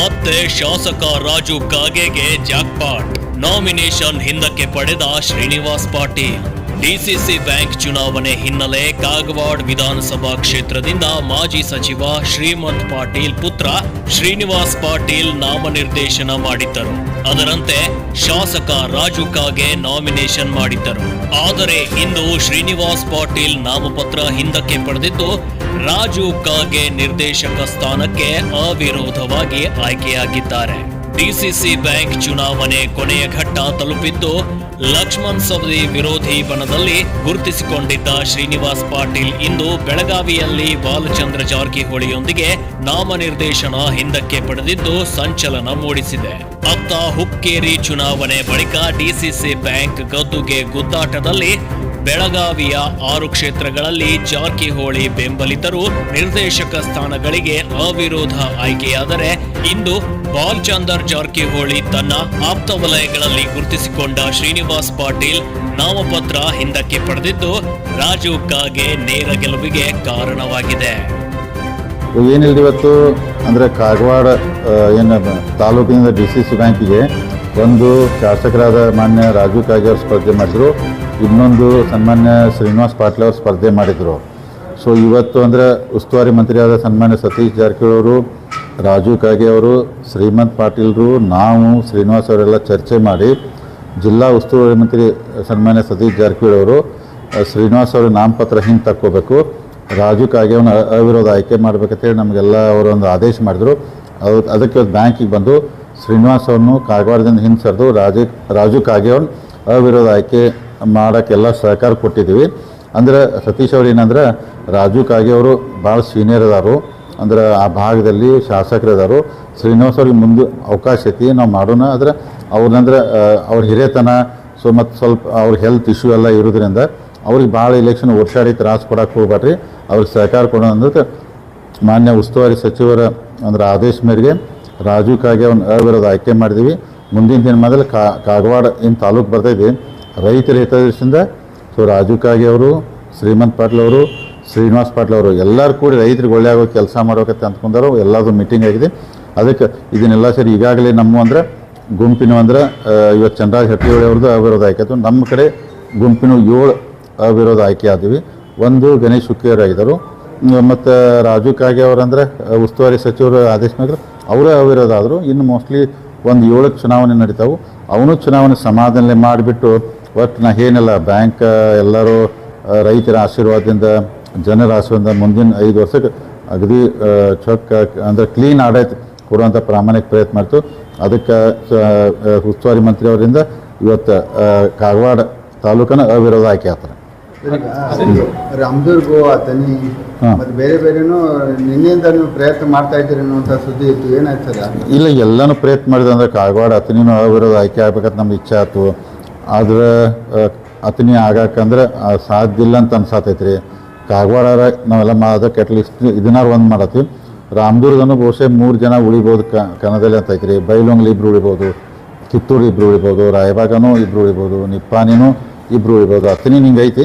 ಮತ್ತೆ ಶಾಸಕ Raju ಕಾಗೆಗೆ jackpot. Nomination ಹಿಂದಕ್ಕೆ ಪಡೆದ ಶ್ರೀನಿವಾಸ್ ಪಾಟೀಲ್. ಡಿಸಿಸಿ ಬ್ಯಾಂಕ್ ಚುನಾವಣೆ ಹಿನ್ನೆಲೆ ಕಾಗವಾಡ್ ವಿಧಾನಸಭಾ ಕ್ಷೇತ್ರದಿಂದ ಮಾಜಿ ಸಚಿವ ಶ್ರೀಮಂತ್ ಪಾಟೀಲ್ ಪುತ್ರ ಶ್ರೀನಿವಾಸ್ ಪಾಟೀಲ್ ನಾಮನಿರ್ದೇಶನ ಮಾಡಿದ್ದರು. ಅದರಂತೆ ಶಾಸಕ ರಾಜು ಕಾಗೆ ನಾಮಿನೇಷನ್ ಮಾಡಿದ್ದರು. ಆದರೆ ಇಂದು ಶ್ರೀನಿವಾಸ್ ಪಾಟೀಲ್ ನಾಮಪತ್ರ ಹಿಂದಕ್ಕೆ ಪಡೆದಿದ್ದು ರಾಜು ಕಾಗೆ ನಿರ್ದೇಶಕ ಸ್ಥಾನಕ್ಕೆ ಅವಿರೋಧವಾಗಿ ಆಯ್ಕೆಯಾಗಿದ್ದಾರೆ. ಡಿಸಿಸಿ ಬ್ಯಾಂಕ್ ಚುನಾವಣೆ ಕೊನೆಯ ಘಟ್ಟ ತಲುಪಿದ್ದು, ಲಕ್ಷ್ಮಣ್ ಸವದಿ ವಿರೋಧಿ ಬಣದಲ್ಲಿ ಗುರುತಿಸಿಕೊಂಡಿದ್ದ ಶ್ರೀನಿವಾಸ್ ಪಾಟೀಲ್ ಇಂದು ಬೆಳಗಾವಿಯಲ್ಲಿ ಬಾಲಚಂದ್ರ ಜಾರಕಿಹೊಳಿಯೊಂದಿಗೆ ನಾಮನಿರ್ದೇಶನ ಹಿಂದಕ್ಕೆ ಪಡೆದಿದ್ದು ಸಂಚಲನ ಮೂಡಿಸಿದೆ. ಅತ್ತ ಹುಕ್ಕೇರಿ ಚುನಾವಣೆ ಬಳಿಕ ಡಿಸಿಸಿ ಬ್ಯಾಂಕ್ ಗದ್ದುಗೆ ಗುದ್ದಾಟದಲ್ಲಿ ಬೆಳಗಾವಿಯ ಆರು ಕ್ಷೇತ್ರಗಳಲ್ಲಿ ಜಾರಕಿಹೊಳಿ ಬೆಂಬಲಿತರು ನಿರ್ದೇಶಕ ಸ್ಥಾನಗಳಿಗೆ ಅವಿರೋಧ ಆಯ್ಕೆಯಾದರೆ ಇಂದು ಬಾಲ್ಚಂದರ್ ಜಾರಕಿಹೊಳಿ ತನ್ನ ಆಪ್ತ ವಲಯಗಳಲ್ಲಿ ಗುರುತಿಸಿಕೊಂಡ ಶ್ರೀನಿವಾಸ್ ಪಾಟೀಲ್ ನಾಮಪತ್ರ ಹಿಂದಕ್ಕೆ ಪಡೆದಿದ್ದು, ರಾಜೀವ್ ಕಾಗೆ ನೇರ ಗೆಲುವಿಗೆ ಕಾರಣವಾಗಿದೆ. ಏನಿಲ್ಲ ಇವತ್ತು? ಅಂದ್ರೆ ಕಾಗವಾಡ ಏನ, ತಾಲೂಕಿನಿಂದ ಡಿ ಸಿ ಬ್ಯಾಂಕಿಗೆ ಒಂದು ಶಾಸಕರಾದ ಮಾನ್ಯ ರಾಜು ಕಾಗೆ ಅವರು ಸ್ಪರ್ಧೆ ಮಾಡಿದರು, ಇನ್ನೊಂದು ಸನ್ಮಾನ್ಯ ಶ್ರೀನಿವಾಸ್ ಪಾಟೀಲ್ ಅವರು ಸ್ಪರ್ಧೆ ಮಾಡಿದರು. ಸೊ ಇವತ್ತು ಅಂದರೆ ಉಸ್ತುವಾರಿ ಮಂತ್ರಿಯಾದ ಸನ್ಮಾನ್ಯ ಸತೀಶ್ ಜಾರಕಿಹೊಳಿ ಅವರು ರಾಜು ಕಾಗೆ ಅವರು, ಶ್ರೀಮಂತ್ ಪಾಟೀಲ್ರು, ನಾವು ಶ್ರೀನಿವಾಸ್ ಅವರೆಲ್ಲ ಚರ್ಚೆ ಮಾಡಿ ಜಿಲ್ಲಾ ಉಸ್ತುವಾರಿ ಮಂತ್ರಿ ಸನ್ಮಾನ್ಯ ಸತೀಶ್ ಜಾರಕಿಹೊಳಿ ಅವರು ಶ್ರೀನಿವಾಸ್ ಅವರ ನಾಮಪತ್ರ ಹಿಂಗೆ ತಕ್ಕೋಬೇಕು ರಾಜು ಕಾಗೆ ಅವನ ಅವಿರೋಧ ಆಯ್ಕೆ ಮಾಡ್ಬೇಕಂತೇಳಿ ನಮಗೆಲ್ಲ ಅವರೊಂದು ಆದೇಶ ಮಾಡಿದರು. ಅದು, ಅದಕ್ಕೆ ಬ್ಯಾಂಕಿಗೆ ಬಂದು ಶ್ರೀನಿವಾಸ್ ಅವ್ರನ್ನು ಕಾಗವಾಡದಿಂದ ಹಿಂದೆ ಸರಿದು ರಾಜು ರಾಜು ಕಾಗೆಯವನ್ನ ಅವಿರೋಧ ಆಯ್ಕೆ ಮಾಡೋಕ್ಕೆಲ್ಲ ಸಹಕಾರ ಕೊಟ್ಟಿದ್ದೀವಿ. ಅಂದ್ರೆ ಸತೀಶ್ ಅವ್ರು ಏನಂದ್ರೆ ರಾಜು ಕಾಗೆಯವರು ಭಾಳ ಸೀನಿಯರ್ ಅದಾರು ಅಂದ್ರೆ ಆ ಭಾಗದಲ್ಲಿ ಶಾಸಕರು ಅದಾರು ಶ್ರೀನಿವಾಸ್ ಅವ್ರಿಗೆ ಮುಂದೆ ಅವಕಾಶ ಐತಿ, ನಾವು ಮಾಡೋಣ. ಆದರೆ ಅವ್ರನ್ನಂದ್ರೆ ಅವ್ರ ಹಿರಿಯತನ, ಸೊ ಮತ್ತು ಸ್ವಲ್ಪ ಅವ್ರ ಹೆಲ್ತ್ ಇಶ್ಯೂ ಎಲ್ಲ ಇರೋದ್ರಿಂದ ಅವ್ರಿಗೆ ಭಾಳ ಇಲೆಕ್ಷನ್ ವರ್ಷಾಡಿ ತ್ರಾಸು ಕೊಡೋಕೆ ಹೋಗ್ಬೇಡ್ರಿ ಅವ್ರಿಗೆ ಸಹಕಾರ ಕೊಡೋಣ ಅಂದ್ರೆ ಮಾನ್ಯ ಉಸ್ತುವಾರಿ ಸಚಿವರ ಅಂದ್ರೆ ಆದೇಶ ಮೇರೆಗೆ ರಾಜು ಕಾಗೆ ಅವ್ನ ಅವಿರೋಧ ಆಯ್ಕೆ ಮಾಡಿದ್ದೀವಿ ಮುಂದಿನ ದಿನ ಕಾ, ಕಾಗವಾಡ ಏನು ತಾಲೂಕು ಬರ್ತೈತಿ ರೈತರ ಹಿತದೃಷ್ಟಿಯಿಂದ ಸೊ ರಾಜು ಕಾಗೆ ಅವರು, ಶ್ರೀಮಂತ್ ಪಾಟೀಲ್ ಅವರು, ಶ್ರೀನಿವಾಸ್ ಪಾಟೀಲ್ ಅವರು, ಎಲ್ಲರೂ ಕೂಡಿ ರೈತರಿಗೆ ಒಳ್ಳೆ ಆಗೋ ಕೆಲಸ ಮಾಡೋಕತ್ತೆ ಅಂದ್ಕೊಂಡಾರು ಎಲ್ಲದೂ ಮೀಟಿಂಗ್ ಆಗಿದೆ. ಅದಕ್ಕೆ ಇದನ್ನೆಲ್ಲ ಸರಿ ಈಗಾಗಲೇ ನಮ್ಮ ಅಂದ್ರೆ ಗುಂಪಿನ ಅಂದ್ರೆ ಇವತ್ತು ಚಂದ್ರಾಜ್ ಹೆಟ್ಟಿಯೋಳಿ ಅವ್ರದ್ದು ಅವಿರೋಧ ಆಯ್ಕೆ ಆಯಿತು. ನಮ್ಮ ಕಡೆ ಗುಂಪಿನ ಏಳು ಅವಿರೋಧ ಆಯ್ಕೆ ಆದ್ವಿ. ಒಂದು ಗಣೇಶ್ ಹುಕ್ಕೇರ್ ಆಗಿದ್ದರು. ಮತ್ತು ರಾಜು ಕಾಗೆ ಅವರಂದ್ರೆ ಉಸ್ತುವಾರಿ ಸಚಿವರು ಆದೇಶ ಮೇಲೆ ಅವರೇ ಅವಿರೋಧ ಆದರು ಇನ್ನು ಮೋಸ್ಟ್ಲಿ ಒಂದು ಏಳಕ್ಕೆ ಚುನಾವಣೆ ನಡೀತಾವೆ. ಅವನು ಚುನಾವಣೆ ಸಮಾಧಾನ ಮಾಡಿಬಿಟ್ಟು ಒಟ್ಟು ನಾ ಏನಿಲ್ಲ, ಬ್ಯಾಂಕ್ ಎಲ್ಲರೂ ರೈತರ ಆಶೀರ್ವಾದದಿಂದ, ಜನರ ಆಶೀರ್ವಾದ ಮುಂದಿನ ಐದು ವರ್ಷಕ್ಕೆ ಅಗದಿ ಚೊಕ್ಕ, ಅಂದರೆ ಕ್ಲೀನ್ ಆಡಳಿತ ಕೊಡುವಂಥ ಪ್ರಾಮಾಣಿಕ ಪ್ರಯತ್ನ ಮಾಡ್ತು. ಅದಕ್ಕೆ ಉಸ್ತುವಾರಿ ಮಂತ್ರಿ ಅವರಿಂದ ಇವತ್ತು ಕಾರ್ವಾಡ ತಾಲೂಕನ ಅವಿರೋಧ ಆಯ್ಕೆ ಆಗ್ತಾರೆ ಅಥಣಿ ಹಾ. ಮತ್ತೆ ಬೇರೆ ಬೇರೆನೂ ನಿನ್ನೆಯಿಂದ ನೀವು ಪ್ರಯತ್ನ ಮಾಡ್ತಾ ಇದ್ದೀರಿ ಅನ್ನುವಂಥ ಸುದ್ದಿ ಇತ್ತು. ಏನಾಯ್ತು ಸರ್ ಇಲ್ಲ ಎಲ್ಲನೂ ಪ್ರಯತ್ನ ಮಾಡಿದೆ ಅಂದ್ರೆ ಕಾಗವಾಡ ಅತನಿನೂ ಅವಿರೋದು ಆಯ್ಕೆ ಆಗ್ಬೇಕಂತ ನಮ್ಗೆ ಇಚ್ಛೆ ಆಯ್ತು. ಆದ್ರೆ ಅತನಿ ಆಗಾಕಂದ್ರೆ ಸಾಧ್ಯ ಇಲ್ಲ ಅಂತ ಅನ್ಸಾತೈತೆ ರೀ ಕಾಗವಾಡ ನಾವೆಲ್ಲ ಮಾಡೋದಕ್ಕೆ ಅಟ್ಲೀಸ್ಟ್ ಇದನ್ನಾರು ಒಂದು ಮಾಡತ್ತೀವಿ. ರಾಮದುರ್ಗನು ಬಹುಶಃ ಮೂರು ಜನ ಉಳಿಬೋದು ಕ ಕನ್ನಡದಲ್ಲಿ ಅಂತ ಐತ್ರಿ. ಬೈಲೊಂಗ್ಲಿ ಇಬ್ರು ಉಳಿಬೋದು ಕಿತ್ತೂರು ಇಬ್ರು ಉಳಿಬೋದು ರಾಯಬಾಗನೂ ಇಬ್ರು ಉಳಿಬೋದು ನಿಪ್ಪಾನಿನೂ ಇಬ್ರು ಉಳಿಬೋದು ಅತನಿ ಹಿಂಗೈತಿ.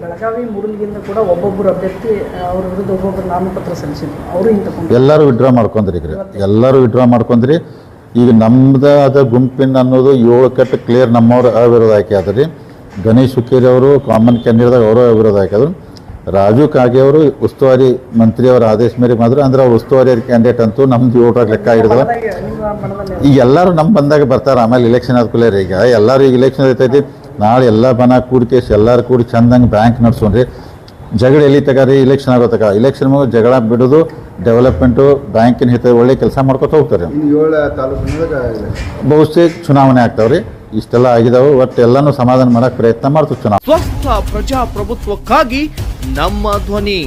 ಬೆಳಗಾವಿ ಕೂಡ ಒಬ್ಬೊಬ್ಬರು ಅಭ್ಯರ್ಥಿ ಅವ್ರ ವಿರುದ್ಧ ಒಬ್ಬೊಬ್ಬರು ನಾಮಪತ್ರ ಸಲ್ಲಿಸಿದ್ರು. ಅವರು ಹಿಂಗೆ ಎಲ್ಲರೂ ವಿಡ್ರಾ ಮಾಡ್ಕೊಂಡ್ರಿ ಈಗ. ಎಲ್ಲರೂ ವಿಡ್ರಾ ಮಾಡ್ಕೊಂಡ್ರಿ. ಈಗ ನಮ್ದು ಅದ ಗುಂಪಿನ ಅನ್ನೋದು ಏಳು ಕಟ್ಟು ಕ್ಲಿಯರ್ ನಮ್ಮವ್ರು ಅವಿರೋಧ ಆಯ್ಕೆ ಆದ್ರಿ ಗಣೇಶ್ ಹುಕ್ಕೇರಿ ಅವರು ಕಾಮನ್ ಕ್ಯಾಂಡಿಡೇಟ್ ಅವರು ಅವಿರೋಧ ಆಯ್ಕೆ ಆದ್ರು. ರಾಜು ಕಾಗೆ ಅವರು ಉಸ್ತುವಾರಿ ಮಂತ್ರಿಯವರ ಆದೇಶ ಮೇರೆಗೆ ಮಾತ್ರ ಅಂದ್ರೆ ಅವ್ರು ಉಸ್ತುವಾರಿ ಕ್ಯಾಂಡಿಡೇಟ್ ಅಂತೂ ನಮ್ದು ಏಳರಾಗ ಲೆಕ್ಕ ಹಿಡಿದವ ಈಗ ಎಲ್ಲರೂ ನಮ್ಮ ಬಂದಾಗ ಬರ್ತಾರೆ ಆಮೇಲೆ ಇಲೆಕ್ಷನ್ ಆದ್ಕೂಲೇ ಈಗ. ಎಲ್ಲರೂ ಈಗ ಇಲೆಕ್ಷನ್ ಐತೈತಿ ನಾಳೆ ಎಲ್ಲ ಬನ ಕೂಡಿಕೇಶ್ ಎಲ್ಲರೂ ಕೂಡಿ ಚಂದಂಗೆ ಬ್ಯಾಂಕ್ ನಡ್ಸೋಣ್ರಿ ಜಗಳ ಎಲ್ಲಿ ತಗಾರಿ ಇಲೆಕ್ಷನ್ ಆಗೋ ತಗ ಇಲೆಕ್ಷನ್ ಮುಗಿದು ಜಗಳ ಬಿಡೋದು ಡೆವಲಪ್ಮೆಂಟು ಬ್ಯಾಂಕಿನ ಹಿತ ಒಳ್ಳೆ ಕೆಲಸ ಮಾಡ್ಕೊತ ಹೋಗ್ತಾರೆ. ಬಹುಶಃ ಚುನಾವಣೆ ಆಗ್ತಾವ್ರಿ. ಇಷ್ಟೆಲ್ಲ ಆಗಿದಾವೆ ಒಟ್ಟು ಎಲ್ಲಾನು ಸಮಾಧಾನ ಮಾಡಕ್ ಪ್ರಯತ್ನ ಮಾಡ್ತೀವಿ ಚುನಾವಣೆ ಸ್ವಸ್ಥ ಪ್ರಜಾಪ್ರಭುತ್ವಕ್ಕಾಗಿ ನಮ್ಮ ಧ್ವನಿ.